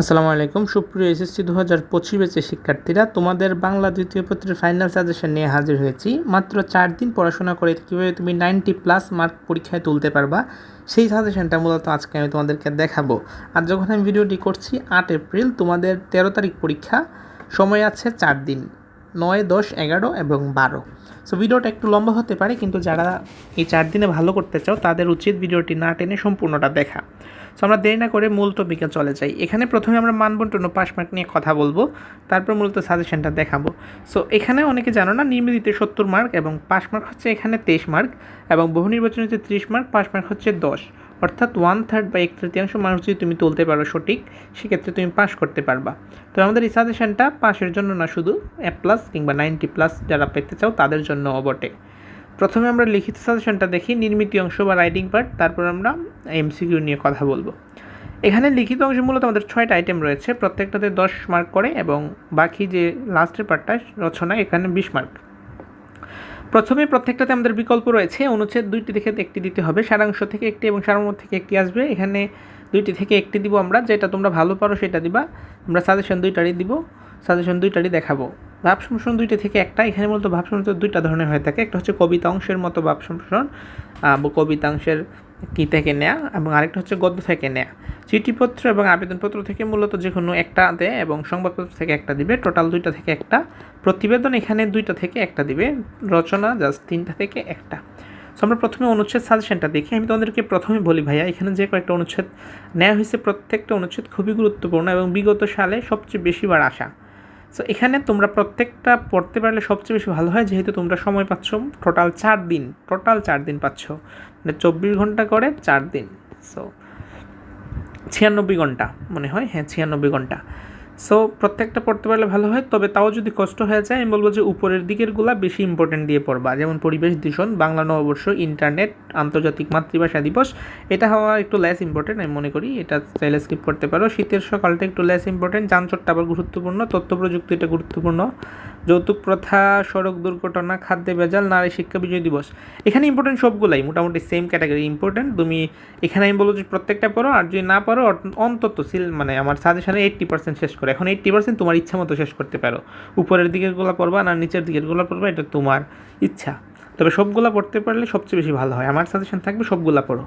আসসালামু আলাইকুম। সুপ্রিয় এসএসসি দু হাজার পঁচিশ বেচের শিক্ষার্থীরা, তোমাদের বাংলা দ্বিতীয় পত্রের ফাইনাল সাজেশন নিয়ে হাজির হয়েছি। মাত্র চার দিন পড়াশোনা করে কীভাবে তুমি নাইনটি প্লাস মার্ক পরীক্ষায় তুলতে পারবা, সেই সাজেশনটা মূলত আজকে আমি তোমাদেরকে দেখাবো। আর যখন আমি ভিডিওটি করছি আট এপ্রিল, তোমাদের তেরো তারিখ পরীক্ষা। সময় আছে চার দিন। নয়, দশ, এগারো এবং বারো। সো ভিডিওটা একটু লম্বা হতে পারে, কিন্তু যারা এই চার দিনে ভালো করতে চাও, তাদের উচিত ভিডিওটি না টেনে সম্পূর্ণটা দেখা। সো আমরা দেরি না করে মূল টপিকে চলে যাই। এখানে প্রথমে আমরা মানবন্টন পাস মার্ক নিয়ে কথা বলব, তারপর মূলত সাজেশনটা দেখাবো। সো এখানে অনেকে জানো না নির্মিতিতে সত্তর মার্ক এবং পাস মার্ক হচ্ছে এখানে তেইশ মার্ক এবং বহু নির্বাচনীতে ত্রিশ মার্ক, পাস মার্ক হচ্ছে দশ। অর্থাৎ ওয়ান থার্ড বা এক তৃতীয়াংশ মানুষ যদি তুমি তুলতে পারো সঠিক, সেক্ষেত্রে তুমি পাস করতে পারবা। তো আমাদের এই সাজেশনটা পাশের জন্য না, শুধু এ প্লাস কিংবা নাইনটি প্লাস যারা পেতে চাও তাদের জন্য বটে প্রথমে আমরা লিখিত সাজেশনটা দেখি, নির্মিত অংশ বা রাইটিং পার্ট তারপর আমরা এমসিকিউ নিয়ে কথা বলব। এখানে লিখিত অংশ মূলত আমাদের ছয়টা আইটেম রয়েছে, প্রত্যেকটাতে দশ মার্ক করে এবং বাকি যে লাস্টের পার্টটা রচনা, এখানে বিশ মার্ক প্রথমে প্রত্যেকটাতে আমাদের বিকল্প রয়েছে। অনুচ্ছেদ দুইটি থেকে একটি দিতে হবে। সারাংশ থেকে একটি এবং সারমর্ম থেকে একটি আসবে। এখানে দুইটি থেকে একটি দিব আমরা। যেটা তোমরা ভালো পারো সেটা দিবা। আমরা সাজেশন দুইটারই দিব। সাজেশন দুইটারই দেখাবো। ভাব সম্প্রসারণ দুইটা থেকে একটা। এখানে মূলত ভাব সম্প্রসারণ দুইটা ধরনের হয়ে থাকে। একটা হচ্ছে কবিতা অংশের মতো ভাব সম্প্রসারণ কবিতা অংশের কী থেকে নেয়া? এবং আরেকটা হচ্ছে গদ্য থেকে নেয়া। চিঠিপত্র এবং আবেদনপত্র থেকে মূলত যে কোনো একটা দেয় এবং সংবাদপত্র থেকে একটা দিবে। টোটাল দুইটা থেকে একটা। প্রতিবেদন এখানে দুইটা থেকে একটা দিবে। রচনা জাস্ট তিনটা থেকে একটা। সো আমরা প্রথমে অনুচ্ছেদ সাজেশনটা দেখি। আমি তোমাদেরকে প্রথমে বলি, ভাইয়া, এখানে যে কয়েকটা অনুচ্ছেদ নেওয়া হয়েছে, প্রত্যেকটা অনুচ্ছেদ খুবই গুরুত্বপূর্ণ এবং বিগত সালে সবচেয়ে বেশিবার আসা সো এখানে তোমরা প্রত্যেকটা পড়তে পারলে সবচেয়ে বেশি ভালো হয়, যেহেতু তোমরা সময় পাচ্ছ। টোটাল চার দিন টোটাল চার দিন পাচ্ছ। মানে চব্বিশ ঘণ্টা করে চার দিন। সো ছিয়ানব্বই ঘণ্টা মনে হয়। হ্যাঁ ছিয়ানব্বই ঘণ্টা। সো প্রত্যেকটা পড়তে পারলে ভালো হয়, তবে তাও যদি কষ্ট হয়ে যায়, আমি বলব যে উপরের দিকেরগুলা বেশি ইম্পর্টেন্ট দিয়ে পড়বা। যেমন পরিবেশ দূষণ, বাংলা নববর্ষ ইন্টারনেট আন্তর্জাতিক মাতৃভাষা দিবস, এটা হওয়া একটু লেস ইম্পর্টেন্ট আমি মনে করি। এটা চাইলে স্কিপ করতে পারো। শীতের সকালটা একটু লেস ইম্পর্টেন্ট যানজটটা আবার গুরুত্বপূর্ণ, তথ্য প্রযুক্তি প্রযুক্তিটা গুরুত্বপূর্ণ। যৌতুক প্রথা, সড়ক দুর্ঘটনা, খাদ্যে ভেজাল, নারী শিক্ষা, বিজয় দিবস। এখানে ইম্পর্টেন্ট সবগুলাই, মোটামুটি সেম ক্যাটাগরি ইম্পর্টেন্ট তুমি এখানে আমি বলব যে প্রত্যেকটা পড়ো, আর যদি না পারো অন্তত সিল মানে আমার সাজেশনে এইট্টি পার্সেন্ট শেষ করে। এখন এইট্টি পার্সেন্ট তোমার ইচ্ছা মতো শেষ করতে পারো। উপরের দিকেরগুলো পড়বা না নিচের দিকেরগুলো পড়বা এটা তোমার ইচ্ছা। তবে সবগুলো পড়তে পারলে সবচেয়ে বেশি ভালো হয়। আমার সাজেশন থাকবে সবগুলো পড়ো।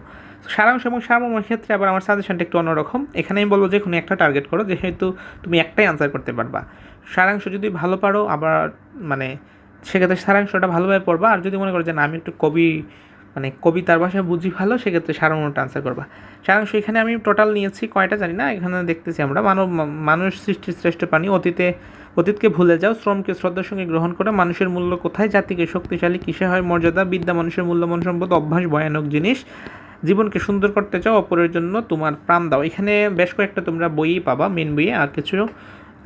সারাংশ এবং সারমর্মের ক্ষেত্রে আবার আমার সাজেশনটা একটু অন্যরকম। এখানে আমি বলব যে, কোনো একটা টার্গেট করো, যেহেতু তুমি একটাই আনসার করতে পারবা। সারাংশ যদি ভালো পারো, আবার মানে সেক্ষেত্রে সারাংশটা ভালোভাবে পড়বা। আর যদি মনে করো যে, না, আমি একটু কবি মানে কবিতার ভাষায় বুঝি ভালো, সেক্ষেত্রে সারাংশটা আনসার করবা। সারাংশ এখানে আমি টোটাল নিয়েছি কয়টা জানি না, এখানে দেখতেছি আমরা। মানব, মানুষ সৃষ্টির শ্রেষ্ঠ প্রাণী, অতীতে, অতীতকে ভুলে যাও, শ্রমকে, শ্রদ্ধার সঙ্গে গ্রহণ করে মানুষের মূল্য কোথায়, জাতিকে শক্তিশালী কিসে হয়, মর্যাদা, বিদ্যা, মানুষের মূল্যবান সম্পদ, অভ্যাস, ভয়ানক জিনিস, জীবনকে সুন্দর করতে চাও, অপরের জন্য তোমার প্রাণ দাও। এখানে বেশ কয়েকটা তোমরা বইই পাবা মেন বইয়ে, আর কিছু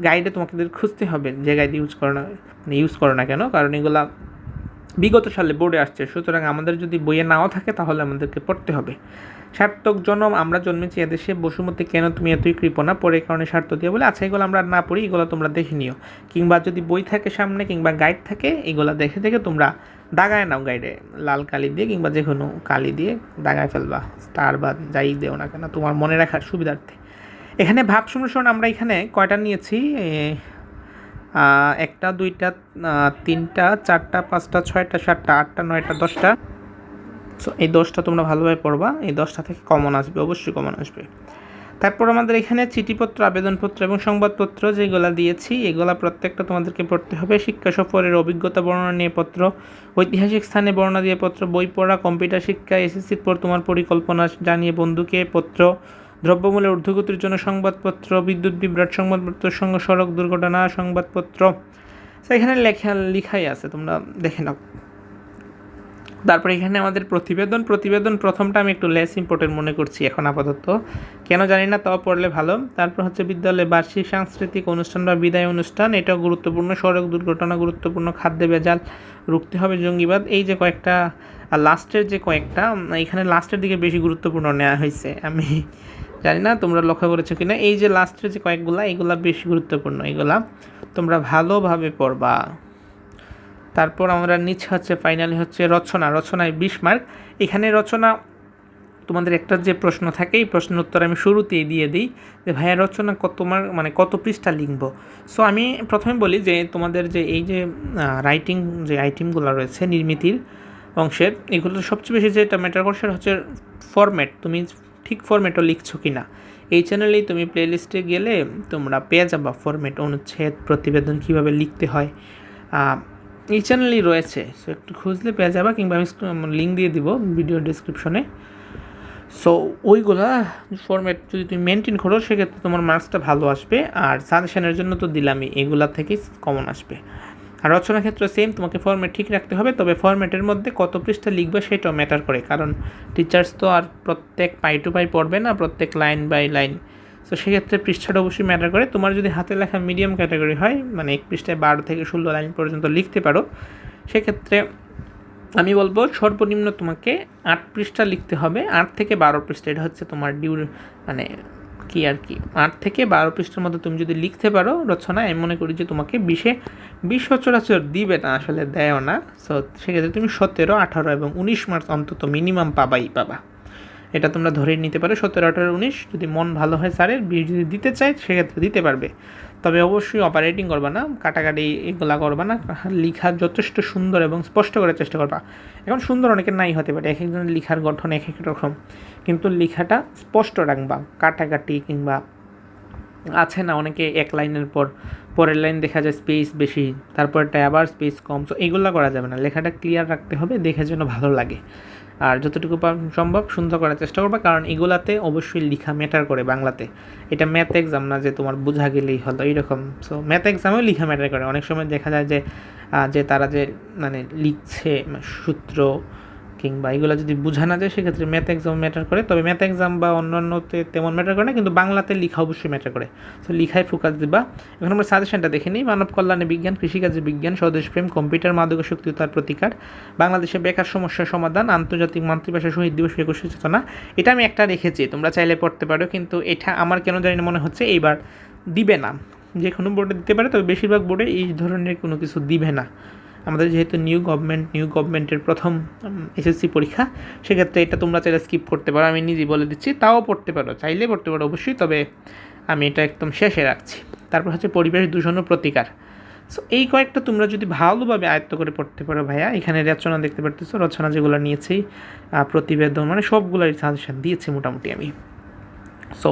গাইডে তোমাকে খুঁজতে হবে, যে গাইড ইউজ করো না মানে ইউজ করো না কেন? কারণ এগুলা বিগত সালে বোর্ডে আসছে। সুতরাং আমাদের যদি বইয়ে নাও থাকে, তাহলে আমাদেরকে পড়তে হবে। সার্থক জনম, আমরা জন্মেছি এদেশে, বসুমতি কেন তুমি এতই কৃপণা? পরে কারণে স্বার্থ দিয়ে বলে আচ্ছা এগুলো আমরা না পড়ি, এগুলো তোমরা দেখে নিও। কিংবা যদি বই থাকে সামনে, কিংবা গাইড থাকে, এগুলো দেখে দেখে তোমরা দাগায় নাও গাইডে। লাল কালি দিয়ে কিংবা যে কোনো কালি দিয়ে দাগায় ফেলবা। স্টার বা যাই দেও না কেন, তোমার মনে রাখার সুবিধার্থে। এখানে ভাব সমীকরণ আমরা এখানে কয়টা নিয়েছি? একটা, দুইটা তিনটা, চারটা, পাঁচটা, ছয়টা, সাতটা, আটটা, নয়টা, দশটা। সো এই দশটা তোমরা ভালোভাবে পড়বা। এই দশটা থেকে কমন আসবে, অবশ্যই কমন আসবে। তারপর আমাদের এখানে চিঠিপত্র, আবেদনপত্র এবং সংবাদপত্র যেগুলো দিয়েছি, এগুলা প্রত্যেকটা তোমাদেরকে পড়তে হবে। শিক্ষা সফরের অভিজ্ঞতা বর্ণনা নিয়ে পত্র, ঐতিহাসিক স্থানে বর্ণনা দিয়ে পত্র, বই পড়া, কম্পিউটার শিক্ষা, এসএসসির পর তোমার পরিকল্পনা জানিয়ে বন্ধুকে পত্র দ্রব্যমূল্যের ঊর্ধ্বগতির জন্য সংবাদপত্র, বিদ্যুৎ বিভ্রাট সংবাদপত্র সঙ্গে সড়ক দুর্ঘটনা, সংবাদপত্র। এখানে লেখা, লিখাই আছে, তোমরা দেখে নাও। তারপরে এখানে আমাদের প্রতিবেদন। প্রতিবেদন প্রথমটা আমি একটু লেস ইম্পর্টেন্ট মনে করছি এখন আপাতত। কেন জানি না, তাও পড়লে ভালো। তারপর হচ্ছে বিদ্যালয়ে বার্ষিক সাংস্কৃতিক অনুষ্ঠান বা বিদায় অনুষ্ঠান এটাও গুরুত্বপূর্ণ। সড়ক দুর্ঘটনা, গুরুত্বপূর্ণ খাদ্যে ভেজাল, রুখতে হবে জঙ্গিবাদ। এই যে কয়েকটা লাস্টের যে কয়েকটা এখানে লাস্টের দিকে বেশি গুরুত্বপূর্ণ নেওয়া হয়েছে। আমি জানি না তোমরা লক্ষ্য করেছ কি না এই যে লাস্টের যে কয়েকগুলা, এগুলা বেশি গুরুত্বপূর্ণ, এগুলা তোমরা ভালোভাবে পড়বা। তারপর আমরা নিচে হচ্ছে ফাইনালি হচ্ছে রচনা। রচনায় বিশ মার্ক এখানে রচনা, তোমাদের একটা যে প্রশ্ন থাকে, এই প্রশ্নের উত্তর আমি শুরুতেই দিয়ে দিই যে, ভাইয়া, রচনা কত তোমার মানে কত পৃষ্ঠা লিখব? সো আমি প্রথমে বলি যে, তোমাদের যে এই যে রাইটিং যে আইটেমগুলো রয়েছে, নির্মিতির অংশের, এগুলো সবচেয়ে বেশি যেটা ম্যাটার করছে হচ্ছে ফরম্যাট তুমি ঠিক ফরম্যাটও লিখছো কি না এই চ্যানেলেই তুমি প্লেলিস্টে গেলে তোমরা পেয়ে যাবা ফরম্যাট অনুচ্ছেদ, প্রতিবেদন কীভাবে লিখতে হয়। এই চ্যানেলেই রয়েছে সো একটু খুঁজলে পেয়ে যাবা কিংবা আমি লিঙ্ক দিয়ে দিব ভিডিও ডিসক্রিপশনে সো ওইগুলা ফরম্যাট যদি তুমি মেনটেন করো, সেক্ষেত্রে তোমার মার্কসটা ভালো আসবে, আর সাজেশনের জন্য তো দিলামই, এগুলা থেকেই কমন আসবে। আর রচনা ক্ষেত্রে সেম তোমাকে ফর্ম্যাট ঠিক রাখতে হবে, তবে ফর্ম্যাটের মধ্যে কত পৃষ্ঠা লিখবে সেটাও ম্যাটার করে, কারণ টিচার্স তো আর প্রত্যেক পাই টু পাই পড়বে না, প্রত্যেক লাইন বাই লাইন তো সেক্ষেত্রে পৃষ্ঠাটা অবশ্যই ম্যাটার করে। তোমার যদি হাতে লেখা মিডিয়াম ক্যাটাগরি হয় মানে এক পৃষ্ঠায় বারো থেকে ষোলো লাইন পর্যন্ত লিখতে পারো, সেক্ষেত্রে আমি বলব সর্বনিম্ন তোমাকে আট পৃষ্ঠা লিখতে হবে, আট থেকে বারো পৃষ্ঠা। এটা হচ্ছে তোমার ডিউ মানে কি আর কি? আট থেকে বারো পৃষ্ঠার মধ্যে তুমি যদি লিখতে পারো, রচনা, আমি মনে করি যে তোমাকে বিশে, বিশ সচরাচর দিবে না, আসলে দেয়ও না। সো সেক্ষেত্রে তুমি সতেরো, আঠারো এবং উনিশ মার্চ অন্তত মিনিমাম পাবাই পাবা। এটা তোমরা ধরে নিতে পারো, সতেরো, আঠারো, উনিশ। যদি মন ভালো হয় স্যারের বিশ যদি দিতে চায়, সেক্ষেত্রে দিতে পারবে। তবে অবশ্যই অপারেটিং করবা না, কাটাকাটি এগুলা করবা না, লিখা যথেষ্ট সুন্দর এবং স্পষ্ট করার চেষ্টা করবা। এখন সুন্দর অনেকের নাই হতে পারে, এক একজনের লিখার গঠন এক এক রকম। কিন্তু লেখাটা স্পষ্ট রাখবা, কাটাকাটি কিংবা আছে না অনেকে এক লাইনের পর, পরের লাইন দেখা যায় স্পেস বেশি তারপরটা আবার স্পেস কম তো এগুলো করা যাবে না। লেখাটা ক্লিয়ার রাখতে হবে, দেখে যেন ভালো লাগে। আর যতটুকু সম্ভব সুন্দর করার চেষ্টা করবে, কারণ এগুলাতে অবশ্যই লিখা ম্যাটার করে বাংলাতে। এটা ম্যাথ এক্সাম না যে তোমার বোঝা গেলেই হলো এইরকম। সো ম্যাথ এক্সামেও লিখা ম্যাটার করে। অনেক সময় দেখা যায় যে যে তারা যে মানে লিখছে সূত্র কিংবা এগুলো যদি বোঝা না যায়, সেক্ষেত্রে ম্যাথ এক্সাম ম্যাটার করে। তবে ম্যাথ এক্সাম বা অন্যান্যতে তেমন ম্যাটার করে না, কিন্তু বাংলাতে লিখা অবশ্যই ম্যাটার করে। সো লিখায় ফোকাস দিবা। এখন আমরা সাজেশনটা দেখে নিই। মানব কল্যাণে বিজ্ঞান, কৃষিকাজে বিজ্ঞান স্বদেশপ্রেম কম্পিউটার মাদক শক্তি তার প্রতিকার। বাংলাদেশে বেকার সমস্যার সমাধান, আন্তর্জাতিক মাতৃভাষা শহীদ দিবস একুশে চেতনা। এটা আমি একটা রেখেছি, তোমরা চাইলে পড়তে পারো, কিন্তু এটা আমার কেন জানি না মনে হচ্ছে, এইবার দিবে না। যে কোনো বোর্ডে দিতে পারে, তবে বেশিরভাগ বোর্ডে এই ধরনের কোনো কিছু দিবে না। আমাদের যেহেতু নিউ গভর্নমেন্ট নিউ গভর্নমেন্টের প্রথম এসএসসি পরীক্ষা, সেক্ষেত্রে এটা তোমরা চাইলে স্কিপ করতে পারো। আমি নিজেই বলে দিচ্ছি, তাও পড়তে পারো, চাইলে পড়তে পারো অবশ্যই, তবে আমি এটা একদম শেষে রাখছি। তারপর হচ্ছে পরিবেশ দূষণ ও প্রতিকার। সো এই কয়েকটা তোমরা যদি ভালোভাবে আয়ত্ত করে পড়তে পারো ভাইয়া, এখানে রচনা দেখতে পারতেছো, রচনা যেগুলো নিয়েছি প্রতিবেদন মানে সবগুলোই সাজেশান দিয়েছি মোটামুটি আমি। সো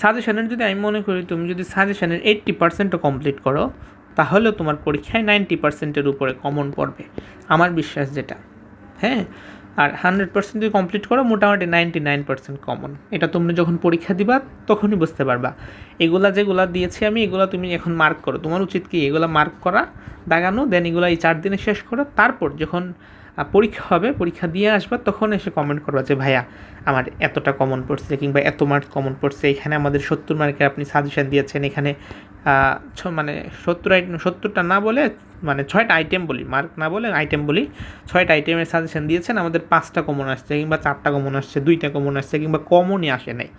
সাজেশানের যদি আমি মনে করি, তুমি যদি সাজেশানের এইট্টি পার্সেন্টও কমপ্লিট করো তাহলেও তোমার পরীক্ষায় নাইনটি পার্সেন্টের উপরে কমন পড়বে। আমার বিশ্বাস যেটা। হ্যাঁ? আর হান্ড্রেড পার্সেন্ট যদি কমপ্লিট করো, মোটামুটি নাইনটি নাইন পার্সেন্ট কমন এটা তুমি যখন পরীক্ষা দিবা, তখনই বুঝতে পারবা। এগুলা যেগুলা দিয়েছি আমি, এগুলা তুমি এখন মার্ক করো। তোমার উচিত কি এগুলা মার্ক করা, দাগানো দেন এগুলো এই চার দিনে শেষ করো, তারপর যখন পরীক্ষা হবে, পরীক্ষা দিয়ে আসবা, তখন এসে কমেন্ট করবা যে, ভাইয়া, আমার এতটা কমন পড়ছে কিংবা এত মার্ক কমন পড়ছে, এখানে আমাদের সত্তর মার্কের আপনি সাজেশন দিয়েছেন, এখানে মানে সত্তর আইটেম সত্তরটা না বলে মানে ছয়টা আইটেম বলি মার্ক না বলে আইটেম বলি, ছয়টা আইটেমের সাজেশন দিয়েছেন, আমাদের পাঁচটা কমন আসছে কিংবা চারটা কমন আসছে, দুইটা কমন আসছে কিংবা কমনই আসে নাই।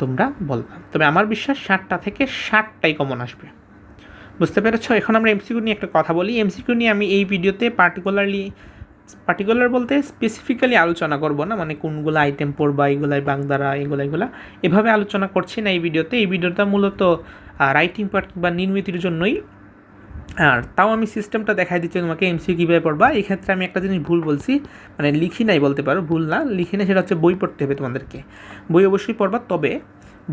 তোমরা বলবা। তবে আমার বিশ্বাস ষাটটা থেকে ষাটটাই কমন আসবে। বুঝতে পেরেছ? এখন আমরা এমসিকিউ নিয়ে একটা কথা বলি। এমসিকিউ নিয়ে আমি এই ভিডিওতে পার্টিকুলারলি পার্টিকুলার বলতে স্পেসিফিক্যালি আলোচনা করব না মানে কোনগুলো আইটেম পড়বা, এগুলাই বাংদারা এগুলা এগুলা এভাবে আলোচনা করছি না এই ভিডিওতে এই ভিডিওটা মূলত রাইটিং পার্ট বা নির্মিতির জন্যই। আর তাও আমি সিস্টেমটা দেখাই দিচ্ছি, তোমাকে এমসি কীভাবে পড়বা। এই ক্ষেত্রে আমি একটা জিনিস ভুল বলছি মানে লিখি নাই বলতে পারো, ভুল না। লিখি না সেটা হচ্ছে বই পড়তে হবে তোমাদেরকে। বই অবশ্যই পড়বা, তবে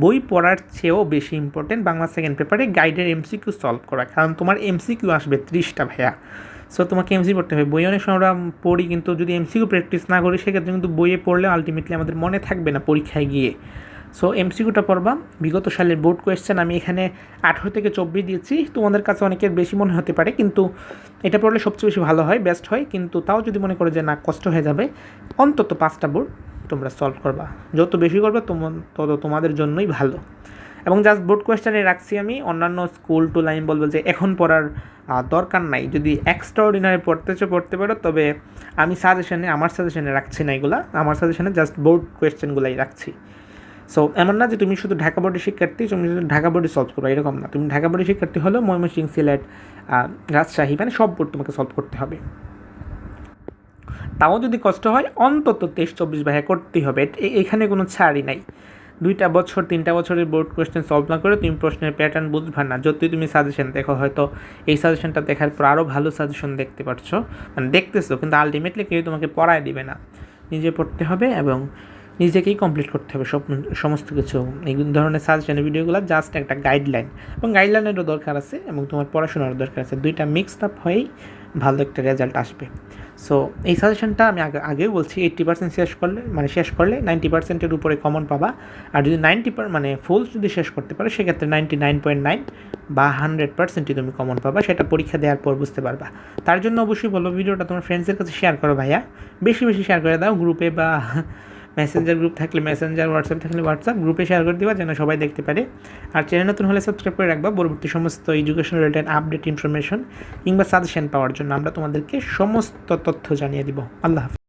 বই পড়ার চেয়েও বেশি ইম্পর্টেন্ট বাংলা সেকেন্ড পেপারে গাইডের এমসিকিউ সলভ করা। কারণ তোমার এমসিকিউ আসবে ত্রিশটা ভাইয়া। সো তোমাকে এমসি পড়তে হবে। বই অনেক সময় আমরা পড়ি, কিন্তু যদি এমসিকিউ প্র্যাকটিস না করি, সেক্ষেত্রে কিন্তু বইয়ে পড়লে আলটিমেটলি আমাদের মনে থাকবে না পরীক্ষায় গিয়ে। সো এমসিকিউটা পড়বা। বিগত সালের বোর্ড কোয়েশ্চেন আমি এখানে আঠেরো থেকে চব্বিশ দিয়েছি। তোমাদের কাছে অনেকের বেশি মনে হতে পারে, কিন্তু এটা পড়লে সবচেয়ে বেশি ভালো হয় বেস্ট হয়। কিন্তু তাও যদি মনে করো যে না, কষ্ট হয়ে যাবে, অন্তত পাঁচটা বোর্ড তোমরা সলভ করবা। যত বেশি করবে তত তোমাদের জন্যই ভালো। এবং জাস্ট বোর্ড কোয়েশ্চেনে রাখছি আমি, অন্যান্য স্কুল টু লাইন বলব যে এখন পড়ার দরকার নাই। যদি এক্সট্রা অর্ডিনারি পড়তেছো, পড়তে পারো, তবে আমি সাজেশনে আমার সাজেশনে রাখছি না এগুলা। আমার সাজেশনে জাস্ট বোর্ড কোয়েশ্চেনগুলাই রাখছি। সো এমন না যে তুমি শুধু ঢাকা বোর্ডের শিক্ষার্থী, তুমি শুধু ঢাকা বোর্ডে সলভ করো, এরকম না। তুমি ঢাকা বোর্ডের শিক্ষার্থী হলেও ময়মনসিং সিলেট রাজশাহী মানে সব বোর্ড তোমাকে সলভ করতে হবে। তাও যদি কষ্ট হয়, অন্তত তেইশ চব্বিশ ভাইয়া করতেই হবে। এখানে কোনো ছাড়ই নাই। দুইটা বছর, তিনটা বছরের বোর্ড কোয়েশ্চেন সলভ না করে তুমি প্রশ্নের প্যাটার্ন বুঝবা না। যদি তুমি সাজেশন দেখো, হয়তো এই সাজেশনটা দেখার পর আরও ভালো সাজেশন দেখতে পারছ। মানে দেখতেছো, কিন্তু আলটিমেটলি কেউ তোমাকে পড়ায় দিবে না। নিজে পড়তে হবে এবং নিজেকেই কমপ্লিট করতে হবে সব, সমস্ত কিছু। এই ধরনের সাজেশনের ভিডিওগুলো জাস্ট একটা গাইডলাইন এবং গাইডলাইনেরও দরকার আছে এবং তোমার পড়াশোনারও দরকার আছে। দুইটা মিক্সড আপ হয়েই ভালো একটা রেজাল্ট আসবে। সো এই সাজেশনটা আমি আগে, আগেও বলছি এইট্টি পার্সেন্ট শেষ করলে মানে শেষ করলে নাইনটি পার্সেন্টের উপরে কমন পাবা। আর যদি নাইনটি মানে ফুল যদি শেষ করতে পারো, সেক্ষেত্রে নাইনটি নাইন পয়েন্ট নাইন বা হান্ড্রেড পার্সেন্টই তুমি কমন পাবা। সেটা পরীক্ষা দেওয়ার পর বুঝতে পারবা। তার জন্য অবশ্যই বলো ভিডিওটা তোমার ফ্রেন্ডসের কাছে শেয়ার করো ভাইয়া। বেশি বেশি শেয়ার করে দাও গ্রুপে বা মেসেঞ্জার গ্রুপ থাকলে মেসেঞ্জার হোয়াটসঅ্যাপ থাকলে হোয়াটসঅ্যাপ গ্রুপে শেয়ার করে দিবা যেন সবাই দেখতে পারে। আর চ্যানেল নতুন হলে সাবস্ক্রাইব করে রাখবা। পরবর্তী সমস্ত এডুকেশন রিলেটেড আপডেট ইনফরমেশন কিংবা সাজেশন পাওয়ার জন্য আমরা তোমাদেরকে সমস্ত তথ্য জানিয়ে দিব। আল্লাহ হাফিজ।